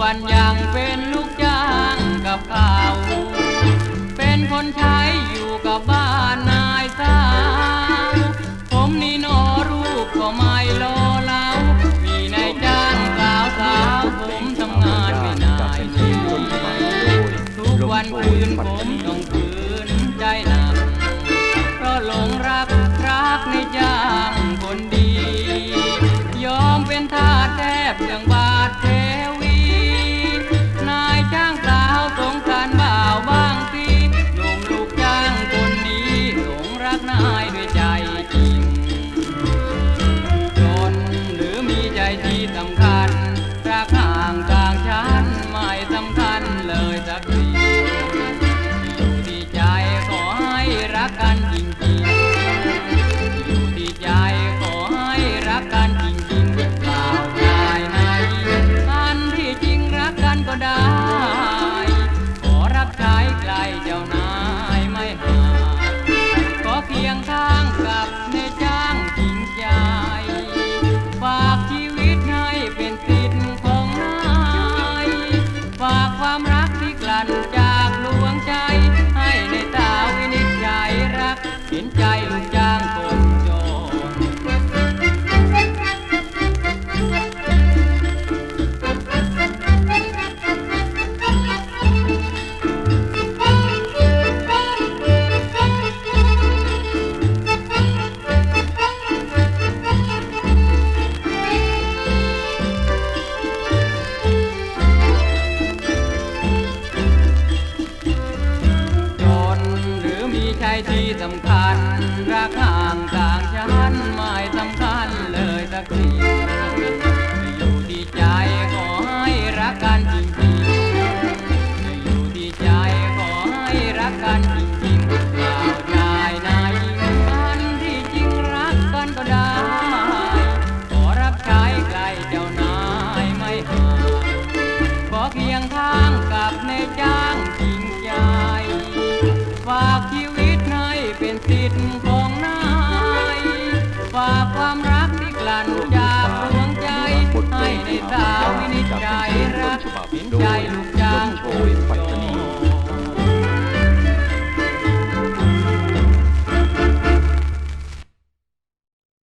วันยังเป็นลูกจ้างกับเขาเป็นคนใช้อยู่กับบ้านนายสาวผมนี่นอรูปก็ไม่โลเลามีนายจ้างสาวสาวผมทำงานไม่นายหนีทุกวันคืนผมต้องคืนใจหนักเพราะหลงรักรักในจ้างคนดี ยอมเป็นทาสแทบเรื่องบาทเท ใใช่ที่สำคัญรักห่างต่างฉันไม่สำคัญเลยสักที สิทธิ์ของนายฝากความรักที่กลั่นจากดวงใจให้ในสาววินิจ